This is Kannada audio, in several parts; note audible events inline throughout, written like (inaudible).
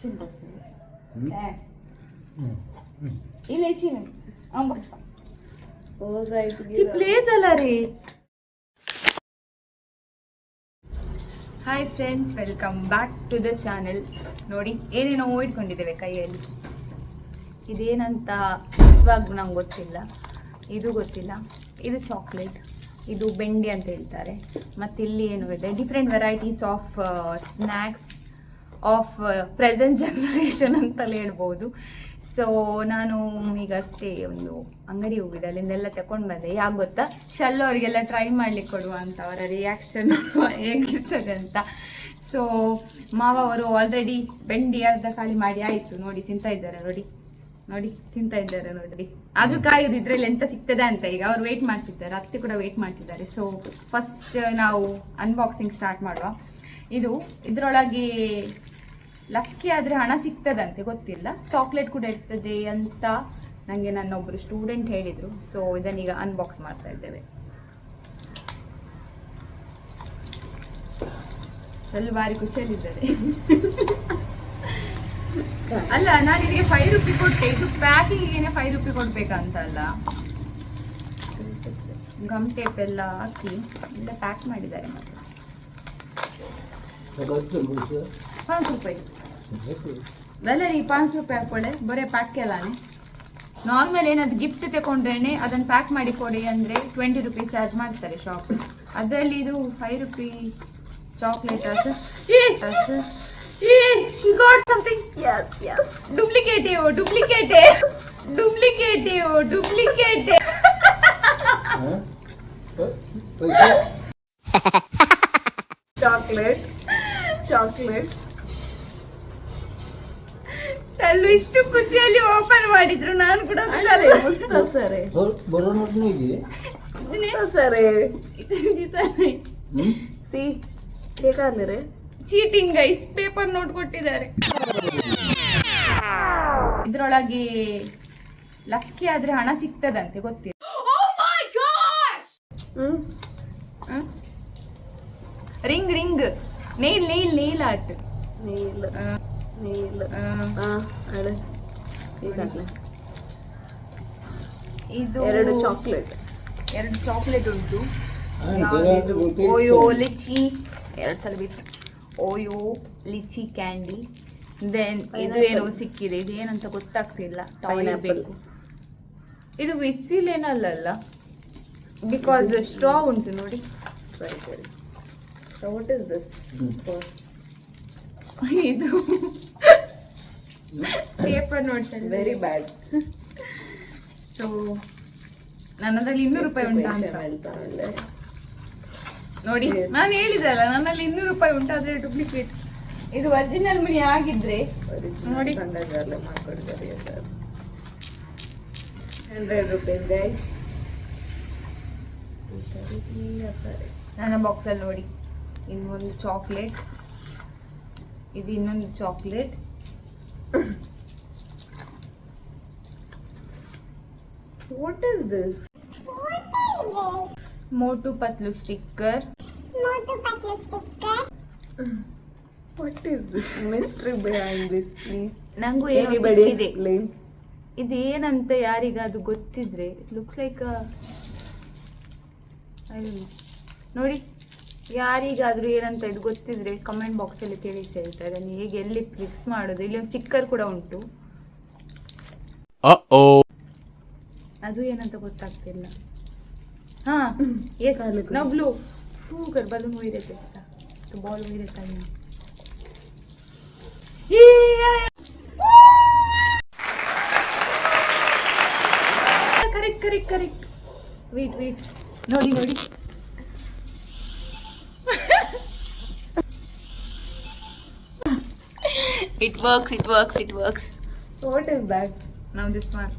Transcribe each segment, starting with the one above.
Hmm? ಇಲ್ಲ ಪ್ಲೇಸ್ ಅಲ್ಲ ರೀ. Hi friends welcome back to the channel ನೋಡಿ ಏನೇನೋ ಇಟ್ಕೊಂಡಿದ್ದೇವೆ ಕೈಯಲ್ಲಿ. ಇದೇನಂತ ಇವಾಗ ನಂಗೆ ಗೊತ್ತಿಲ್ಲ. ಇದು ಗೊತ್ತಿಲ್ಲ. ಇದು ಚಾಕ್ಲೇಟ್ ಇದು ಬೆಂಡಿ ಅಂತ ಹೇಳ್ತಾರೆ. ಮತ್ತು ಇಲ್ಲಿ ಏನು ಇದೆ? Different varieties of snacks of present generation ಅಂತಲೇ ಹೇಳ್ಬೋದು. ಸೊ ನಾನು ಈಗಷ್ಟೇ ಒಂದು ಅಂಗಡಿ ಹೋಗಿದ್ದೆ. ಅಲ್ಲಿಂದೆಲ್ಲ ತಗೊಂಡು ಬಂದೆ. ಯಾಕೆ ಗೊತ್ತಾ? ಶಲ್ಲು ಅವರಿಗೆಲ್ಲ ಟ್ರೈ ಮಾಡ್ಲಿಕ್ಕೆ ಕೊಡುವ ಅಂತ ಅವರ ರಿಯಾಕ್ಷನ್ ಹೇಗಿರ್ತದೆ ಅಂತ. ಸೊ ಮಾವ ಅವರು ಆಲ್ರೆಡಿ ಬೆಂಡಿ ಅರ್ಧ ಖಾಲಿ ಮಾಡಿ ಆಯಿತು. ನೋಡಿ, ತಿಂತಾ ಇದ್ದಾರೆ ನೋಡಿ. ನೋಡಿ, ತಿಂತಾ ಇದ್ದಾರೆ ನೋಡಿ ಆದರೂ ಕಾಯೋದು ಇದರಲ್ಲಿ ಎಂತ ಸಿಗ್ತದೆ ಅಂತ ಈಗ ಅವ್ರು ವೇಟ್ ಮಾಡ್ತಿದ್ದಾರೆ. ಅತ್ತೆ ಕೂಡ ವೇಟ್ ಮಾಡ್ತಿದ್ದಾರೆ. ಸೊ ಫಸ್ಟ್ ನಾವು ಅನ್ಬಾಕ್ಸಿಂಗ್ ಸ್ಟಾರ್ಟ್ ಮಾಡುವ. ಇದು ಇದರೊಳಗೆ ಲಕ್ಕಿ ಆದರೆ ಹಣ ಸಿಗ್ತದಂತೆ ಗೊತ್ತಿಲ್ಲ. ಚಾಕ್ಲೇಟ್ ಕೂಡ ಇರ್ತದೆ ಅಂತ ನನಗೆ ನನ್ನೊಬ್ಬರು ಸ್ಟೂಡೆಂಟ್ ಹೇಳಿದರು. ಸೊ ಇದನ್ನೀಗ ಅನ್ಬಾಕ್ಸ್ ಮಾಡ್ತಾ ಇದ್ದೇವೆ. ಸ್ವಲ್ಪ ಬಾರಿ ಖುಷಿಯಲ್ಲಿದ್ದಾರೆ ಅಲ್ಲ ನಾನು ಇದಕ್ಕೆ ಫೈವ್ ರುಪಿ ಕೊಟ್ಟೆ ಇದು ಪ್ಯಾಕಿಂಗಿಗೆ ಫೈವ್ ರುಪಿ ಕೊಡ್ಬೇಕಂತ ಅಲ್ಲ ಗಮ್ ಟೇಪ್ ಎಲ್ಲ ಹಾಕಿ ಎಲ್ಲ ಪ್ಯಾಕ್ ಮಾಡಿದ್ದಾರೆ ಮತ್ತೆ. ಪಾಂಚ್ ರೂಪಾಯಿ. ಅಲ್ಲ ರೀ ಪಾಂಚ್ ರೂಪಾಯಿ ಹಾಕೊಳ್ಳೆ ಬರೀ ಪ್ಯಾಕ್ ಎಲ್ಲಾನೆ ನಾರ್ಮಲ್ ಏನಾದ್ರು ಗಿಫ್ಟ್ ತಗೊಂಡ್ರೇನೆ ಅದನ್ನ ಪ್ಯಾಕ್ ಮಾಡಿ ಕೊಡಿ ಅಂದ್ರೆ ಟ್ವೆಂಟಿ ರುಪೀಸ್ ಚಾರ್ಜ್ ಮಾಡ್ತಾರೆ ಶಾಪ್ ಅದರಲ್ಲಿ ಇದು five rupee chocolate she got something duplicate duplicate duplicate duplicate Chocolate. Chocolate. ಇಷ್ಟು ಖುಷಿಯಲ್ಲಿ ಓಪನ್ ಮಾಡಿದ್ರು ನಾನು ಕೂಡ ಸರ್. ಮಸ್ತ್ ಸರಿ. ಸರಿ C cheating guys paper note ಕೊಟ್ಟಿದ್ದಾರೆ. ಇದ್ರೊಳಗೆ ಲಕ್ಕಿ ಆದ್ರೆ ಹಣ ಸಿಗ್ತದಂತೆ ಗೊತ್ತಿಲ್ಲ. ಹ್ಮ್? Ring ring. Nail nail nail art. Neel. ಹಾ ಇದು ಎರಡು ಚಾಕ್ಲೇಟ್ ಎರಡು ಚಾಕ್ಲೇಟ್ ಉಂಟು. ಇದು? ಓಯೋ ಲಿಚಿ. ಎರಡು ಸಲ ಬಿತ್ತು ಓಯೋ ಲಿಚಿ ಕ್ಯಾಂಡಿ. ದೆನ್ ಇದು ಏನೋ ಸಿಕ್ಕಿದೆ. ಇದು ಏನಂತ ಗೊತ್ತಾಗ್ತಿಲ್ಲ. Toy Pineapple. ಬೇಕು. ಇದು ವಿಸಿಲ್ ಏನಲ್ಲ ಬಿಕಾಸ್ ಸ್ಟ್ರಾ ಉಂಟು ನೋಡಿ. ಸರಿ ಸರಿ ಸೊ ವಾಟ್ ಇಸ್ ದಿಸ್ ಇದು. ಪೇಪರ್ ನೋಡ್ತಾರೆ ವೆರಿ ಬ್ಯಾಡ್ ಸೊ ನನ್ನದ್ರಲ್ಲಿ ಇನ್ನೂರು ರೂಪಾಯಿ ಉಂಟಾ ಅಂತ. ನೋಡಿ ನಾನು ನಾನು ಹೇಳಿದಲ್ಲ ನನ್ನಲ್ಲಿ ಇನ್ನೂರು ರೂಪಾಯಿ ಉಂಟು ಆದರೆ ಡೂಪ್ಲಿಕೇಟ್ ಇದು ಒರಿಜಿನಲ್ ಮನಿ ಆಗಿದ್ರೆ ನೋಡಿ. ಹಂಡ್ರೆಡ್ ರುಪೀಸ್ ಗೈಸ್ ನನ್ನ ಬಾಕ್ಸಲ್ಲಿ ನೋಡಿ. ಇನ್ನೊಂದು ಚಾಕ್ಲೇಟ್ ಇದು ಇನ್ನೊಂದು chocolate what is this Motu Patlu sticker what is this mystery behind this please ನಂಗೂ ಸಿಕ್ಕಿದೆ ಎಕ್ಸ್ಪ್ಲೇನ್ ಇದೇನಂತ ಯಾರಿಗಾದ್ರು ಗೊತ್ತಿದ್ರೆ ಲುಕ್ಸ್ ಲೈಕ್ ನೋಡಿ. ಯಾರಿಗಾದ್ರೂ ಏನಂತ ಇದು ಗೊತ್ತಿದ್ರೆ ಕಮೆಂಟ್ ಬಾಕ್ಸಲ್ಲಿ ತಿಳಿಸಿ ಹೇಳ್ತಾ ಅದನ್ನು ಹೇಗೆ ಎಲ್ಲಿ ಫಿಕ್ಸ್ ಮಾಡೋದು? ಇಲ್ಲಿ ಒಂದು ಸ್ಟಿಕ್ಕರ್ ಕೂಡ ಉಂಟು. ಅದು ಏನಂತ ಗೊತ್ತಾಗ್ತಿಲ್ಲ. ಹಾ ಎಸ್ ನಬ್ಲು two blue ಟೂಗರ್ balloon ball correct correct correct wait wait ನೋಡಿ ನೋಡಿ. It works it works it works what is that ನಾವು ದಿಸ್ ಮಾರ್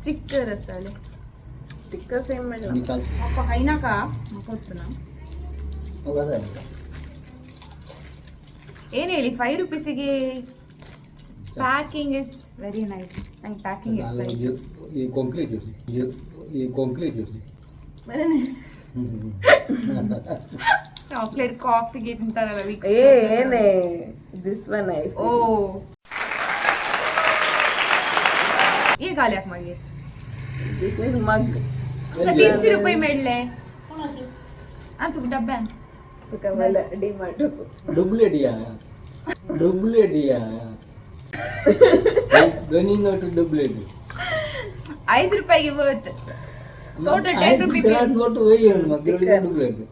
ಸ್ಟಿಕ್ಕರ್ ಅಸಲೆ ಸ್ಟಿಕ್ಕರ್ಸ್ ಏನ್ ಮಾಡಲ್ಲ ಅಪ್ಪ ಹೈನಾಕ ಕೊಡ್ತನ ಏನು ಹೇಳಿ ಫೈವ್ ರುಪೀಸಿಗೆ ಪ್ಯಾಕಿಂಗ್ ಇಸ್ ವೆರಿ ನೈಸ್ ನಂಗೆ ಪ್ಯಾಕಿಂಗ್ ಇಸ್ ನೈಸ್ ಈ ಕೊಂಕ್ಲಿ ಜ್ಯೂಸಿ ಈ ಕೊಂಕ್ಲಿ ಜ್ಯೂಸಿ (laughs) ಚಾಕ್ಲೇಟ್ ಕಾಫಿ ತಿಂತಾರಲ್ಲ ಏ ಏನೇ? ದಿಸ್ ಒನ್ ಐ ಓ. ಈ ಗಾಲಿ ಯಾಕೆ ಮಾಡಿ. ದಿಸ್ ಇಸ್ ಮಗ್ ತೀನ್ಶಿ ರೂಪಾಯಿ ಮೇಡ್ಲೆ. ಅದು ಡಬ್ಬೆ. ಕಮಲ ಡಿ ಮಾಡು ಡುಬ್ಲೆಡಿಯಾ ಡುಬ್ಲೆಡಿಯಾ ಧ್ವನಿ ನೋಟು ಡುಬ್ಲೆಡಿ ಐದು ರೂಪಾಯಿಗೆ ಬರುತ್ತೆ. ಟೋಟಲ್ ಟೆನ್ ರುಪೀಸ್ ನೋಟು ಡುಬ್ಲೆಡಿ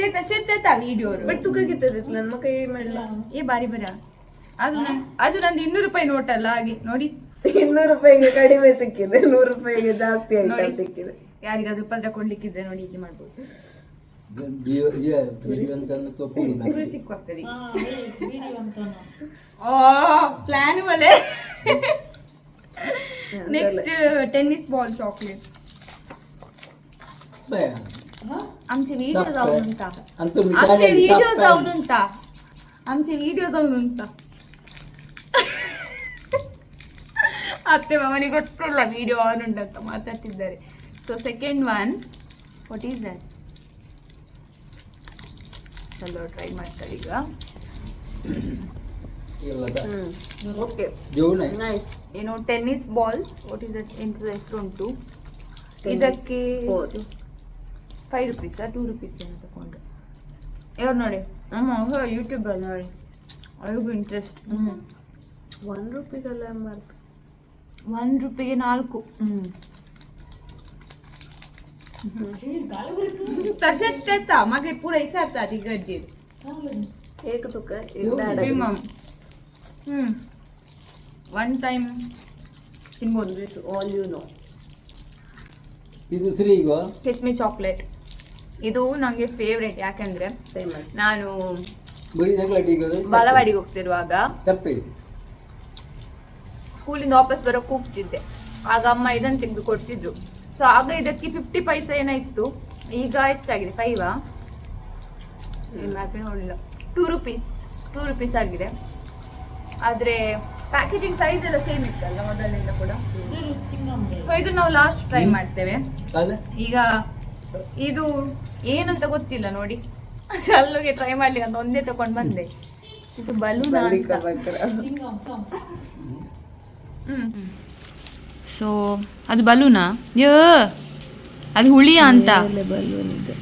होई मग डुबलेट ते तसेच देतात व्हिडिओवर बट तुका किती देतलं मग काही म्हणलं ಏ ಬಾರಿ ಬರ ಅದು ನನ್- ಅದು ನಂದು ಇನ್ನೂರು ರೂಪಾಯಿ ನೋಟ್ ಅಲ್ಲ ಹಾಗೆ ನೋಡಿ ಇನ್ನೂರು ರೂಪಾಯಿಗೆ ಕಡಿಮೆ ಸಿಕ್ಕಿದೆ ನೂರು ರೂಪಾಯಿಗೆ ಜಾಸ್ತಿ ನೋಡಿ. ಐಟಮ್ ಸಿಕ್ಕಿದೆ ಯಾರಿಗಾದ್ರೂ ಪತ್ರ ಕೊಡ್ಲಿಕ್ಕಿದ್ರೆ ನೋಡಿ ಹೀಗೆ ಮಾಡ್ಬೋದು ಜೀವಂತನ ತಪ್ಪುದು ಇಬ್ರು ಸಿಕ್ಕುವ ಸರಿ ಓ ಪ್ಲಾನ್ ಮಲೆ नेक्स्ट टेनिस बॉल चॉकलेट आमचे व्हिडिओ Top जाऊन काय? उंटा आणि तुम्ही काय आमचे झाली? व्हिडिओ Top जाऊन काय? उंटा आमचे व्हिडिओ जाऊन उंटा ಅತ್ತೆ ಮಾಮನಿ ಗೊತ್ತಿಲ್ಲ ವಿಡಿಯೋ ಆನ್ ಉಂಟಂತ ಮಾತಾಡ್ತಿದ್ದಾರೆ so second one what is that ಚಲೋ ಟ್ರೈ ಮಾಡ್ತಾರೆ ಈಗ ಹ್ಮ್ ಓಕೆ जेवण आहे ನೈಸ್ ಏನು tennis ball what is that ಎಂತ ಹೆಸರು ಉಂಟು Tennis ಇದಕ್ಕೆ ball. ಫೈವ್ ರುಪೀಸಾ ಟೂ ರುಪೀಸ್ ಅಂತ ತಗೊಂಡು. ಇವ್ರು ನೋಡಿ? ನಮ್ಮ ಅವ್ರು ಯೂಟ್ಯೂಬಲ್ಲಿ ನೋಡಿ. ಅವ್ರಿಗೂ ಇಂಟ್ರೆಸ್ಟ್ ಹ್ಞೂ ಒನ್ ರುಪಿಗೆಲ್ಲ ಮಾರ್ಕ್. ಒನ್ ರುಪಿಗೆ ನಾಲ್ಕು. ಹ್ಞೂ ತಶತ್ತ ಮಗೆ ಪೂರ ಇಸಾತ ಅದು ಗಡ್ಡಿ ಏಕ ತುಕ ಒನ್ ಟೈಮ್ ತಿನ್ಬೋದು ಆಲ್ ಯು ನೋ ಇದು ಸರಿ ಈಗ ಚಾಕ್ಲೇಟ್ ಇದು ನಂಗೆ ಫೇವ್ರೇಟ್ ಯಾಕಂದ್ರೆ ನಾನು ಬಾಲವಾಡಿಗೆ ಹೋಗ್ತಿರುವಾಗ ಸ್ಕೂಲಿಂದ ವಾಪಸ್ ಬರೋಕೆ ಹೋಗ್ತಿದ್ದೆ. ಆಗ ಅಮ್ಮ ಇದನ್ನ ತೆಗೆದು ಕೊಡ್ತಿದ್ರು ಸೊ ಆಗ ಇದಕ್ಕೆ ಫಿಫ್ಟಿ ಪೈಸ ಏನಾಯ್ತು ಈಗ ಎಷ್ಟಾಗಿದೆ? ಫೈವಾ ನೋಡಿಲ್ಲ ಟೂ ರುಪೀಸ್ ಟೂ ರುಪೀಸ್ ಆಗಿದೆ. ಆದ್ರೆ ಪ್ಯಾಕೇಜಿಂಗ್ ಸೈಜ್ ಎಲ್ಲ ಸೇಮ್ ಇತ್ತಲ್ಲ ಮೊದಲಿಂದ ಕೂಡ? ಸೊ ಇದು ನಾವು ಲಾಸ್ಟ್ ಟ್ರೈ ಮಾಡ್ತೇವೆ. ಈಗ ಇದು ಏನಂತ ಗೊತ್ತಿಲ್ಲ ನೋಡಿ. ಅಲ್ಲಿಗೆ ಟ್ರೈ ಮಾಡ್ಲಿಕ್ಕೆ ಅಂತ ಒಂದೇ ತಗೊಂಡು ಬಂದೆ. ಇದು ಬಲೂನ್ ಅಂತ. ಸೊ ಅದು ಬಲೂನಾ? ಯೋ ಅದು ಹುಳಿಯ ಅಂತ? ಬಲೂನ್ ಇದೆ.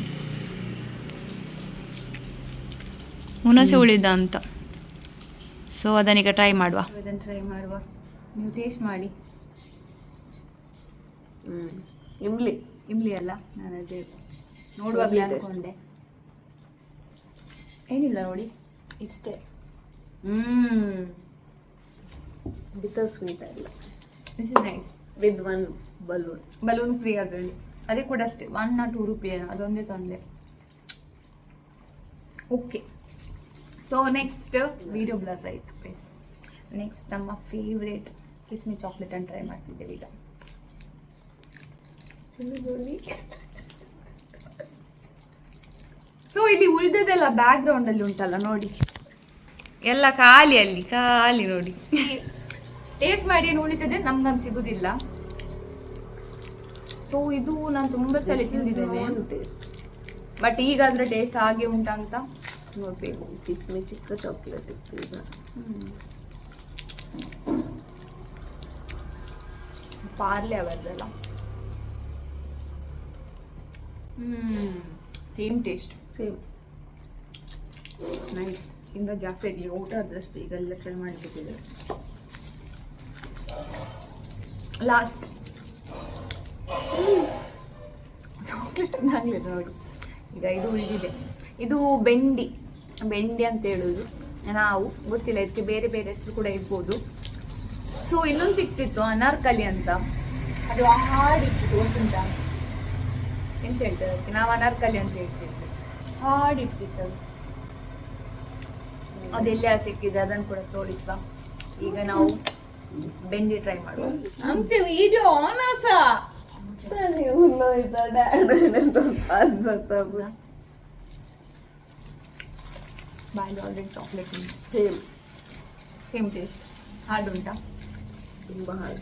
ಹುಣಸೆ ಉಳಿದ ಅಂತ. ಸೊ ಅದನ್ನೀಗ ಟ್ರೈ ಮಾಡುವ. ಅದನ್ನು ಟ್ರೈ ಮಾಡುವ. ನೀವು ಟೇಸ್ಟ್ ಮಾಡಿ. ಹ್ಮ್. ಇಮ್ಲಿ. ಇಮ್ಲಿ ಅಲ್ಲ ನಾನು ಅದೇ. ನೋಡುವಾಗಲೇ ಅನ್ಕೊಂಡೆ ಏನಿಲ್ಲ ನೋಡಿ. ಇಷ್ಟೇ. ಹ್ಮ್. ಬಿಕ ಸ್ವೀಟ್ ಅಲ್ಲ this is nice with one balloon balloon free ಅದರಲ್ಲಿ. ಅದೇ ಕೂಡ ಅಷ್ಟೇ. ಒನ್ ನಾ ಟೂ ರುಪಿ ಅದೊಂದೇ ತಂದೆ. Okay so next video blur right please next ನಮ್ಮ ಫೇವ್ರೇಟ್ ಕಿಸ್ಮಿ ಚಾಕ್ಲೇಟ್ ಅನ್ನು ಟ್ರೈ ಮಾಡ್ತಿದ್ದೇವೆ ಈಗ. ಸೊ ಇಲ್ಲಿ ಉಳಿದದೆಲ್ಲ ಬ್ಯಾಕ್ ಗ್ರೌಂಡಲ್ಲಿ ಉಂಟಲ್ಲ ನೋಡಿ. ಎಲ್ಲ ಖಾಲಿ ಅಲ್ಲಿ ಖಾಲಿ ನೋಡಿ. ಟೇಸ್ಟ್ ಮಾಡಿ ಏನು ಉಳಿತದೆ? ನಮ್ಗಂದು ಸಿಗುದಿಲ್ಲ. ಸೊ ಇದು ನಾನು ತುಂಬಾ ಸಲ ತಿಂದಿದ್ದೇನೆ. ಟೇಸ್ಟ್ ಬಟ್ ಈಗಾದ್ರೆ ಟೇಸ್ಟ್ ಹಾಗೆ ಉಂಟಾ ಅಂತ. ನೋಡ್ಬೇಕು ಕಿಸ್ಮಿ ಚಿಕ್ಕ ಚಾಕ್ಲೇಟ್ ಇತ್ತು ಈಗ. ಪಾರ್ಲೆ ಅವರದಲ್ಲ. ಹ್ಮ್. ಸೇಮ್ ಟೇಸ್ಟ್ ಸೇಮ್ ನೈಸ್ ಇಂದ ಜಾಸ್ತಿ ಆಗಲಿ ಊಟ ಆದಷ್ಟು ಈಗೆಲ್ಲ ಟ್ರೈ ಮಾಡಿಬಿಟ್ಟಿದೆ ಲಾಸ್ಟ್ ಚಾಕ್ಲೇಟ್ಸ್ ಆಗಲಿಲ್ಲ ನೋಡಿ. ಈಗ ಇದು ಉಳಿದಿದೆ. ಇದು ಬೆಂಡಿ. ಬೆಂಡಿ ಅಂತ ಹೇಳೋದು. ನಾವು. ಗೊತ್ತಿಲ್ಲ, ಇದಕ್ಕೆ ಬೇರೆ ಬೇರೆ ಹೆಸರು ಕೂಡ ಇರ್ಬೋದು. ಸೊ ಇನ್ನೊಂದು ಸಿಕ್ತಿತ್ತು, ಅನಾರ್ಕಲಿ ಅಂತ. ಅದು ಹಾಡಿತ್ತು ಗೊತ್ತುಂಟಾ? ಎಂತ ಹೇಳ್ತಾರೆ ಅದಕ್ಕೆ? ನಾವು ಅನಾರ್ಕಲಿ ಅಂತ ಹೇಳ್ತಿದ್ವಿ. ಹಾಡು ಇರ್ತಿತ್ತು ಅದೆಲ್ಲ ಸಿಕ್ಕಿದೆ ಅದನ್ನು ಕೂಡ ತೋರಿಸ್ವಾ ಈಗ ನಾವು ಬೆಂಡಿ ಟ್ರೈ ಮಾಡುವ ಆಮ್ಚೆ ವಿಡಿಯೋ ಆನ್ ಆಸ ಬಾಯ್ already chocolate same same taste ಹಾಡು ಉಂಟಾ ತುಂಬ ಹಾಡು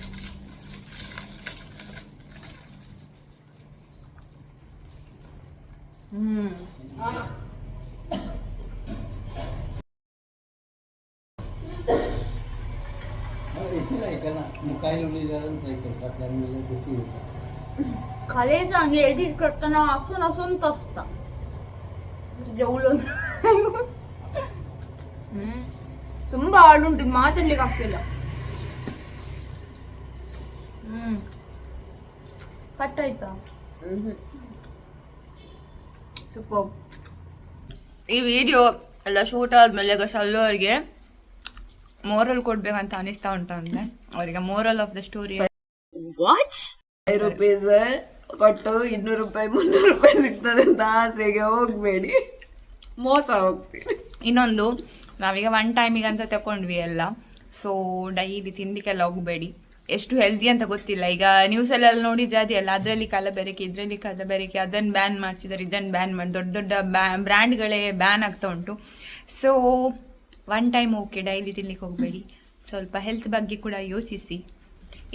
ಹ್ಮ್ ಐಕಲ್ಲ ಮುಖಾಯಿ ಉಳಿದಾರಂತ ಐಕಲ್ಲ ಮೇಲೆ ಬಿಸಿ खरे चांगले एडिट करताना असून असून तसता जेवलो ತುಂಬ ಹಾಡುಂಟು ಮಾತಾಡ್ಲಿಕ್ಕೆ ಆಗ್ತಿಲ್ಲ. ಹ್ಮ್. ಕಟ್ ಆಯ್ತಾ? ಸೂಪರ್ ಈ ವಿಡಿಯೋ ಎಲ್ಲ ಶೂಟ್ ಆದ್ಮೇಲೆ ಈಗ ಮೋರಲ್ ಕೊಡ್ಬೇಕಂತ ಅನಿಸ್ತಾ ಉಂಟು ಅಂದ್ರೆ. ಅವರಿಗೆ moral of the story five rupees ಕೊಟ್ಟು ಇನ್ನೂರು ರೂಪಾಯಿ ಮುನ್ನೂರು ರೂಪಾಯಿ ಸಿಗ್ತದೆ ಅಂತ ಆಸೆಗೆ ಹೋಗ್ಬೇಡಿ. ಮೋಸ ಹೋಗ್ತೀನಿ. ಇನ್ನೊಂದು ನಾವೀಗ ಒನ್ ಟೈಮಿಗೆ ಅಂತ ತಕೊಂಡ್ವಿ ಎಲ್ಲ. ಸೊ ಡೈಲಿ ತಿಂದಿಕ್ಕೆಲ್ಲ ಹೋಗಬೇಡಿ. ಎಷ್ಟು ಹೆಲ್ದಿ ಅಂತ ಗೊತ್ತಿಲ್ಲ. ಈಗ ನ್ಯೂಸಲ್ಲೆಲ್ಲ ನೋಡಿದ್ರೆ ಅಲ್ಲ, ಅದರಲ್ಲಿ ಕಲಬೆರಕೆ ಇದರಲ್ಲಿ ಕಲಬೆರಕೆ ಅದನ್ನು ಬ್ಯಾನ್ ಮಾಡ್ತಿದ್ದಾರೆ ಇದನ್ನು ಬ್ಯಾನ್ ಮಾಡಿ, ದೊಡ್ಡ ದೊಡ್ಡ ಬ್ಯಾ ಬ್ರ್ಯಾಂಡ್ಗಳೇ ಬ್ಯಾನ್ ಆಗ್ತಾ ಉಂಟು. So one time okay daily ತಿನ್ಲಿಕ್ಕೆ ಹೋಗಬೇಡಿ. ಸ್ವಲ್ಪ ಹೆಲ್ತ್ ಬಗ್ಗೆ ಕೂಡ ಯೋಚಿಸಿ.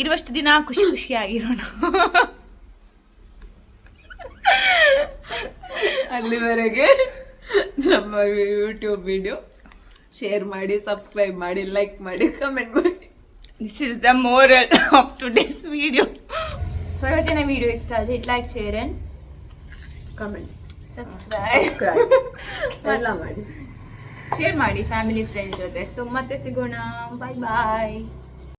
ಇರುವಷ್ಟು ದಿನ ಖುಷಿ ಖುಷಿಯಾಗಿರೋಣ. (laughs) ಅಲ್ಲಿವರೆಗೆ ನಮ್ಮ ಯೂಟ್ಯೂಬ್ ವಿಡಿಯೋ ಶೇರ್ ಮಾಡಿ ಸಬ್ಸ್ಕ್ರೈಬ್ ಮಾಡಿ ಲೈಕ್ ಮಾಡಿ ಕಮೆಂಟ್ ಮಾಡಿ. This is the moral of today's video so ಇವತ್ತಿನ ವಿಡಿಯೋ ಇಷ್ಟ ಆದರೆ it like share and comment subscribe ಎಲ್ಲ ಮಾಡಿ. ಶೇರ್ ಮಾಡಿ ಫ್ಯಾಮಿಲಿ ಫ್ರೆಂಡ್ಸ್ ಜೊತೆ. ಸೊ ಮತ್ತೆ ಸಿಗೋಣ. ಬಾಯ್ ಬಾಯ್